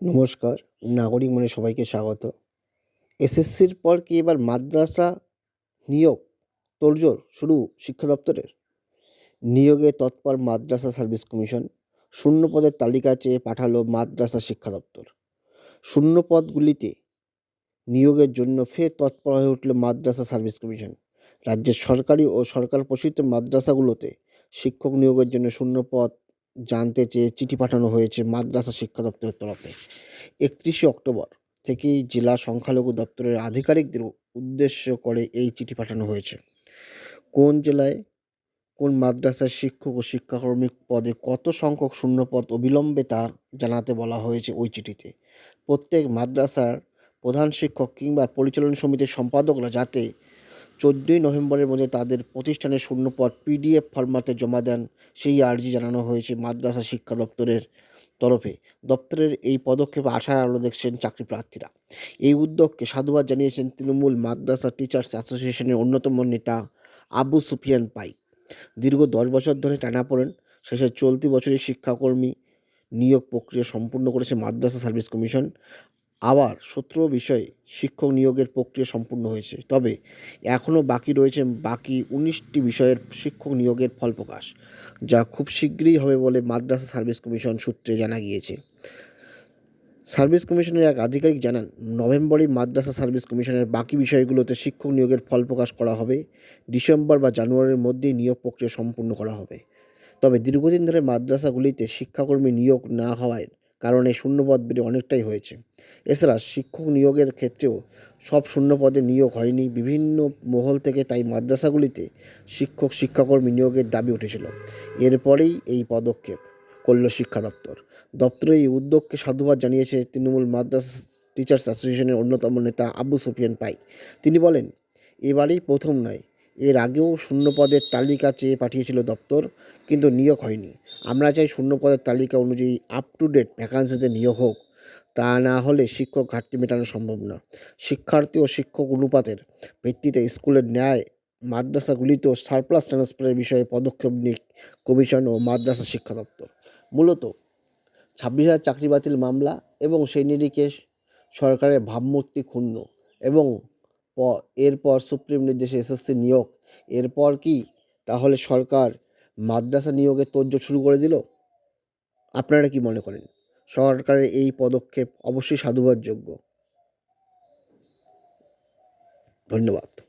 নমস্কার, নাগরিক মনে সবাইকে স্বাগত। এসএসসির পর কি এবার মাদ্রাসা নিয়োগ তোড়জোড় শুরু শিক্ষা দপ্তরের? নিয়োগে তৎপর মাদ্রাসা সার্ভিস কমিশন শূন্য পদের তালিকা চেয়ে পাঠালো মাদ্রাসা শিক্ষা দপ্তর। শূন্য পদগুলিতে নিয়োগের জন্য ফের তৎপর হয়ে উঠল মাদ্রাসা সার্ভিস কমিশন। রাজ্যের সরকারি ও সরকার পোষিত মাদ্রাসাগুলোতে শিক্ষক নিয়োগের জন্য শূন্য পদ জানতে চেয়ে চিঠি পাঠানো হয়েছে মাদ্রাসা শিক্ষা দপ্তরের তরফে। একত্রিশে অক্টোবর থেকেই জেলা সংখ্যালঘু দপ্তরের আধিকারিকদের উদ্দেশ্য করে এই চিঠি পাঠানো হয়েছে। কোন জেলায় কোন মাদ্রাসার শিক্ষক ও শিক্ষাকর্মী পদে কত সংখ্যক শূন্যপদ অবিলম্বে তা জানাতে বলা হয়েছে ওই চিঠিতে? প্রত্যেক মাদ্রাসার প্রধান শিক্ষক কিংবা পরিচালন সমিতির সম্পাদকরা যাতে চোদ্দোই নভেম্বরের মধ্যে তাদের প্রতিষ্ঠানের শূন্যপদ পিডিএফ ফরম্যাটে জমা দেন, সেই আর্জি জানানো হয়েছে মাদ্রাসা শিক্ষা দপ্তরের তরফে। দপ্তরের এই পদক্ষেপে আশার আলো দেখছেন চাকরি প্রার্থীরা। এই উদ্যোগকে সাধুবাদ জানিয়েছেন তৃণমূল মাদ্রাসা টিচার্স অ্যাসোসিয়েশনের অন্যতম নেতা আবু সুফিয়ান পাই দীর্ঘ দশ বছর ধরে টানাপোড়েন শেষে চলতি বছরের শিক্ষাকর্মী নিয়োগ প্রক্রিয়া সম্পূর্ণ করেছে মাদ্রাসা সার্ভিস কমিশন। আবার সতেরো বিষয়ে শিক্ষক নিয়োগের প্রক্রিয়া সম্পূর্ণ হয়েছে। তবে এখনও বাকি রয়েছে বাকি উনিশটি বিষয়ের শিক্ষক নিয়োগের ফল প্রকাশ, যা খুব শীঘ্রই হবে বলে মাদ্রাসা সার্ভিস কমিশন সূত্রে জানা গিয়েছে। সার্ভিস কমিশনের এক আধিকারিক জানান নভেম্বরেই মাদ্রাসা সার্ভিস কমিশনের বাকি বিষয়গুলোতে শিক্ষক নিয়োগের ফল প্রকাশ করা হবে। ডিসেম্বর বা জানুয়ারির মধ্যেই নিয়োগ প্রক্রিয়া সম্পূর্ণ করা হবে। তবে দীর্ঘদিন ধরে মাদ্রাসাগুলিতে শিক্ষাকর্মী নিয়োগ না হওয়ায় কারণে শূন্যপদ বেড়ে অনেকটাই হয়েছে। এছাড়া শিক্ষক নিয়োগের ক্ষেত্রেও সব শূন্যপদে নিয়োগ হয়নি। বিভিন্ন মহল থেকে তাই মাদ্রাসাগুলিতে শিক্ষক, শিক্ষাকর্মী নিয়োগের দাবি উঠেছিল। এরপরেই এই পদক্ষেপ করল শিক্ষা দপ্তর। দপ্তরে এই উদ্যোগকে সাধুবাদ জানিয়েছে তৃণমূল মাদ্রাসা টিচার্স অ্যাসোসিয়েশনের অন্যতম নেতা আবু সুফিয়ান পাই। তিনি বলেন, এবারেই প্রথম নয় এর আগেও শূন্যপদের তালিকা চেয়ে পাঠিয়েছিল দপ্তর, কিন্তু নিয়োগ হয়নি। আমরা চাই শূন্যপদের তালিকা অনুযায়ী আপ টু ডেট ভ্যাকান্সিতে নিয়োগ হোক। তা না হলে শিক্ষক ঘাটতি মেটানো সম্ভব না। শিক্ষার্থী ও শিক্ষক অনুপাতের ভিত্তিতে স্কুলের ন্যায় মাদ্রাসাগুলিতেও সারপ্লাস ট্রান্সফারের বিষয়ে পদক্ষেপ নিক কমিশন ও মাদ্রাসা শিক্ষা দপ্তর। মূলত ছাব্বিশ হাজার চাকরি বাতিল মামলা এবং সেই নিরিখে সরকারের ভাবমূর্তি ক্ষুণ্ণ এবং এরপর সুপ্রিম নির্দেশে এসএসসি নিয়োগ। এরপর কি? তাহলে সরকার মাদ্রাসা নিয়োগের তোড়জোড় শুরু করে দিল? আপনারা কি মনে করেন? সরকারের এই পদক্ষেপ অবশ্যই সাধুবাদযোগ্য। ধন্যবাদ।